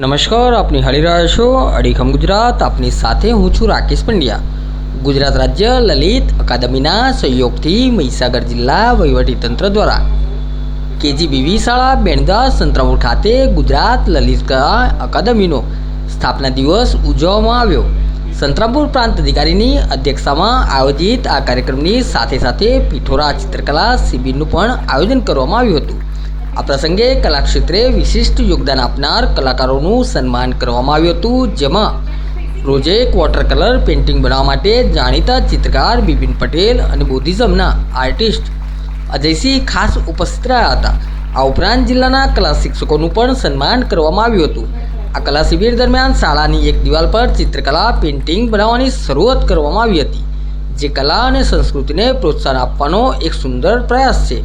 નમસ્કાર, આપની રહ્યા છો અડીખમ ગુજરાત. આપની સાથે હું છું રાકેશ પંડ્યા. ગુજરાત રાજ્ય લલિત અકાદમીના સહયોગથી મહીસાગર જિલ્લા વહીવટીતંત્ર દ્વારા કેજીબીવી શાળા બેણદા સંતરામુર ખાતે ગુજરાત લલિત કલા અકાદમીનો સ્થાપના દિવસ ઉજવવામાં આવ્યો. સંતરામપુર પ્રાંત અધિકારીની અધ્યક્ષતામાં આયોજિત આ કાર્યક્રમની સાથે સાથે પિઠોરા ચિત્રકલા શિબિરનું પણ આયોજન કરવામાં આવ્યું હતું. આ પ્રસંગે કલાક્ષેત્રે વિશિષ્ટ યોગદાન આપનાર કલાકારોનું સન્માન કરવામાં આવ્યું હતું, જેમાં રોજે વોટર કલર પેઇન્ટિંગ બનાવવા માટે જાણીતા ચિત્રકાર બિપિન પટેલ અને બુદ્ધિઝમના આર્ટિસ્ટ અજયસિંહ ખાસ ઉપસ્થિત રહ્યા હતા. આ ઉપરાંત જિલ્લાના કલા શિક્ષકોનું પણ સન્માન કરવામાં આવ્યું હતું. આ કલા શિબિર દરમિયાન શાળાની એક દિવાલ પર ચિત્રકલા પેઇન્ટિંગ બનાવવાની શરૂઆત કરવામાં આવી હતી, જે કલા અને સંસ્કૃતિને પ્રોત્સાહન આપવાનો એક સુંદર પ્રયાસ છે.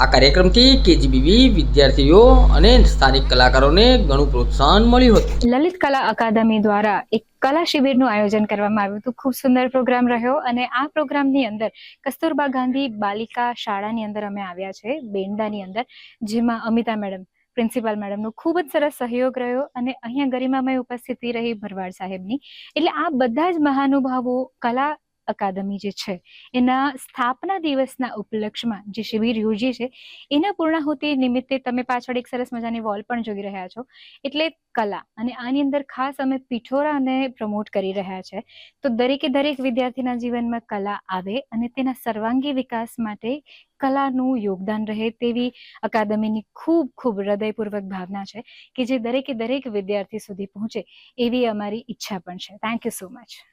આ કાર્યક્રમથી કેજીબીવી વિદ્યાર્થીઓ અને સ્થાનિક કલાકારોને ઘણું પ્રોત્સાહન મળ્યું હતું. લલિત કલા અકાદમી દ્વારા એક કલા શિબિરનું આયોજન કરવામાં આવ્યું હતું. ખૂબ સુંદર પ્રોગ્રામ રહ્યો અને આ પ્રોગ્રામની અંદર કસ્તુરબા ગાંધી બાલિકા શાળાની અંદર અમે આવ્યા છે, બેંડાની અંદર, જેમાં અમિતા મેડમ, પ્રિન્સિપાલ મેડમનો ખૂબ જ સરસ સહયોગ રહ્યો અને અહીંયા ગરિમામય ઉપસ્થિતિ રહી ભરવાડ સાહેબની. એટલે આ બધા જ મહાનુભાવો કલા અકાદમી જે છે, એના સ્થાપના દિવસના ઉપલક્ષમાં જે શિબિર યોજી છે, એના પૂર્ણાહુતિ નિમિત્તે તમે પાછળ એક સરસ મજાની વોલ પણ જોઈ રહ્યા છો. એટલે કલા અને આની અંદર ખાસ અમે પિઠોરાને પ્રમોટ કરી રહ્યા છે. તો દરેકે દરેક વિદ્યાર્થીના જીવનમાં કલા આવે અને તેના સર્વાંગી વિકાસ માટે કલાનું યોગદાન રહે તેવી અકાદમીની ખૂબ ખૂબ હૃદયપૂર્વક ભાવના છે કે જે દરેકે દરેક વિદ્યાર્થી સુધી પહોંચે એવી અમારી ઈચ્છા પણ છે. Thank you so much